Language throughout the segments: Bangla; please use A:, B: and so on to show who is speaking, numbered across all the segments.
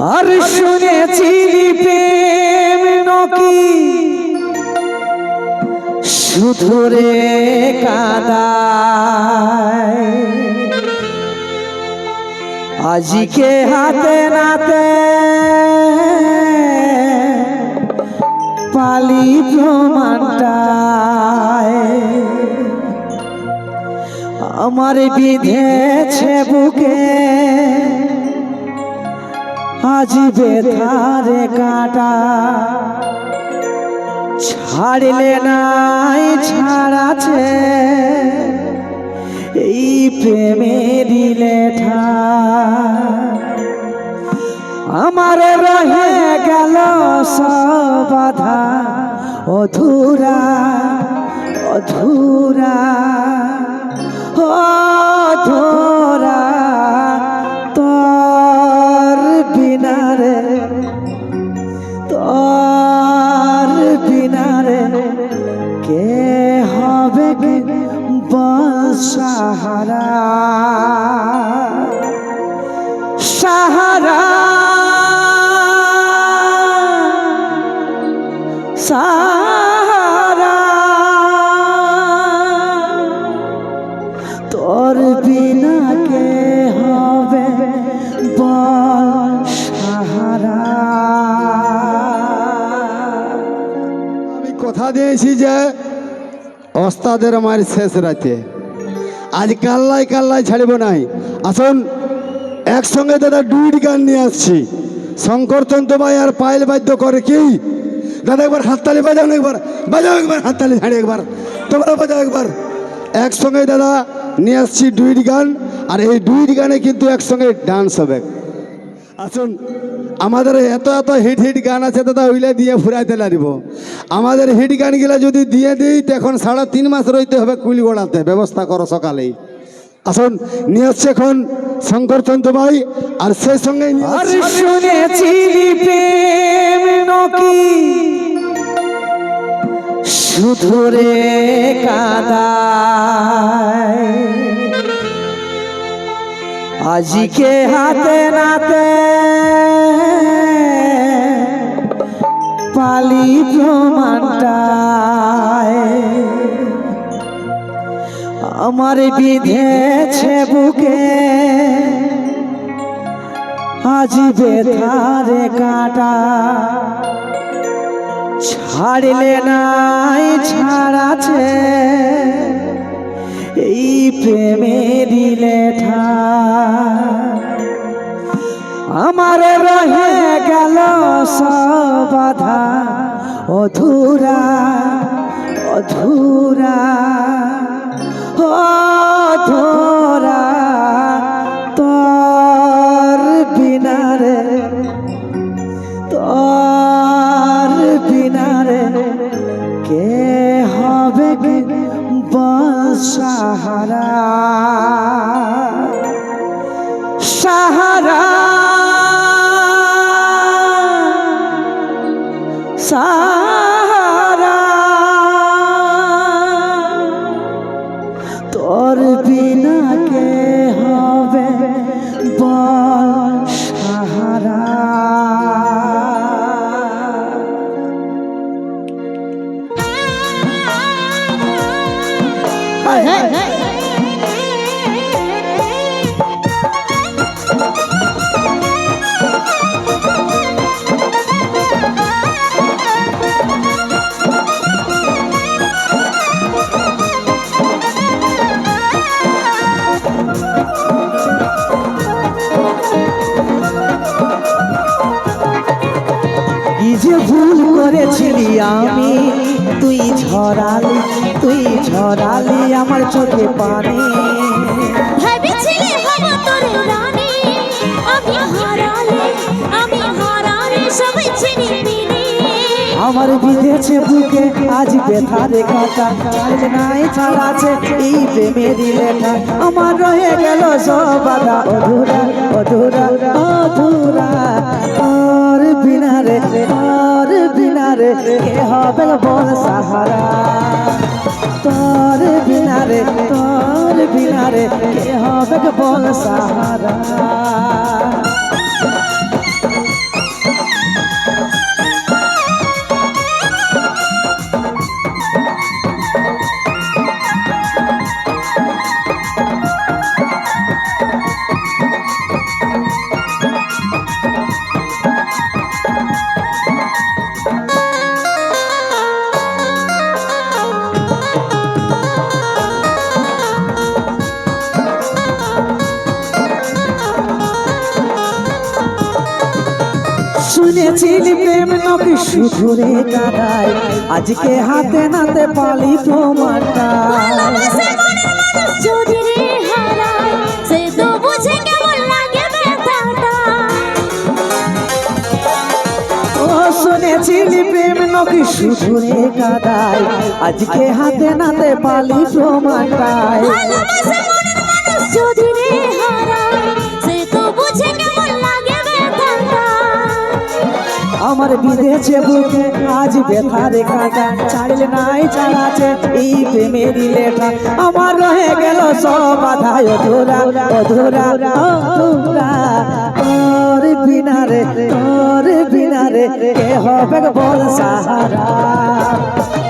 A: আর শুনেছি প্রেম নকি। শুধু রে কাদায়। আজকে হাতে নাতে পালি প্রমাণটায়। আমার বিধেছে বুকে আজ বেথারে কাটা। ছাড়লে নাই ছাড়াছে, এই প্রেমেরই লেঠা আমার রহে গেল সব বাধা, অধুরা অধুরা অধুরা।
B: কথা দিয়েছি যে, ওস্তাদের আমার শেষ রাতে। আজ কাল্লাই কাল্লাই ছাড়ব নাই। আসুন, একসঙ্গে দাদা ডুইট গান নিয়ে আসছি। শঙ্কর চন্দ্রবাই আর পায়েল বাদ্য করে কি? দাদা একবার হাততালি বাজাও না একবার, বাজাও একবার হাততালি ছাড়ি একবার, তোমরা বাজাও একবার। একসঙ্গে দাদা নিয়ে আসছি ডুইট গান, আর এই ডুইট গানে কিন্তু একসঙ্গে ডান্স হবে। আসুন আমাদের এত এত হিট হিট গান আছে দাদা ওইলে দিয়ে ফুরাইতে লাগব আমাদের হিট গানগুলা যদি দিয়ে দিই তখন সাড়ে তিন মাস রইতে হবে কুলি গোড়াতে ব্যবস্থা করো সকালেই। আসুন নিয়ে আসছে এখন শঙ্করচন্দ্র ভাই আর সেই সঙ্গে
A: শুধু রে কাদায়। আজকে হাতে নাতে পালি প্রমাণটায় আমার বিধেছে বুকে। আজ বেথারে কাটা ছাড়লে নাই ছাড়াছে এই প্রেমেরই লেঠা আমার রহে গেল সব বাধা। অধুরা অধুরা অধুরা, তোর বিনারে তোর বিনারে কে হবে কে সাহারা। সাহারা। সাহারা। কি আমি তুই ঝরালি তুই ঝরালি আমার চোখে পানি।
C: ভেবেছিলে হব তোর রানী আমি হারালে আমি হারালে সবাই চিনি
A: আমার বিধেছে বুকে আজ বেথারে কাটা ছাড় নাই ছাড়াছে এই প্রেমেরই লেখা। আমার রয়ে গেল সব বাধা। অধুরা অধুরা অধুরা। বিনা রে, তোর বিনা রে, কে হবে বল সাহারা? তোর বিনা রে, তোর বিনা রে, কে হবে বল সাহারা? শুনেছিলি প্রেম নাকি শুধু রে কাদায়? আজকে হাতে নাতে পালি প্রমাণটা
C: ভালোবাসে মনের মানুষ যদি রে হারায় সে তো বুঝে কেমন লাগে ব্যথাটা।
A: ও শুনেছিলি প্রেম নাকি শুধু রে কাদায়? আজকে হাতে নাতে পালি
C: রে হারায়
A: আমার বিদেছে বুকে আজ ব্যথারে কাটা। ছাড়লে নাই, ছাড়াছে, এই প্রেমেরই লেখা আমার রয়ে গেল সব বাধায় অধুরা অধুরা তোর বিনা রে তোর বিনা রে কে হবে বল সাহারা?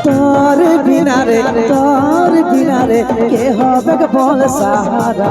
A: তোর বিনা রে তোর বিনা রে কে হবে বল সাহারা?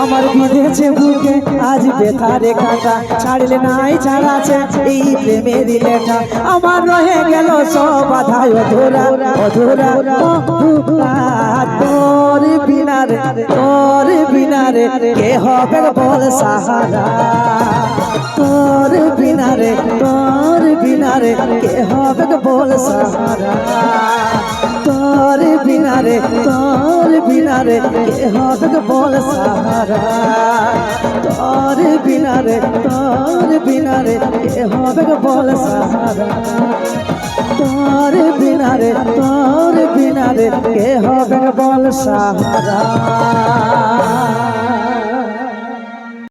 A: আমার বিধেছে বুকে, আজ বেথারে কাটা। ছাড়লে নাই ছাড়াছে এই প্রেমেরই লেখা আমার রয়ে গেল সব অধুরা তোর বিনা রে তোর বিনা রে কে হবে বল সাহারা? তোর বিনা রে তোর বিনা রে কে হবে বল সাহারা? তোর বিনা রে তোর বিনা রে কে গো বল সাহারা? তোর বিনা রে তোর বিনা রে কে গো বল সাহারা? তোর বিনা রে তোর বিনা রে কে হবে বল সাহারা?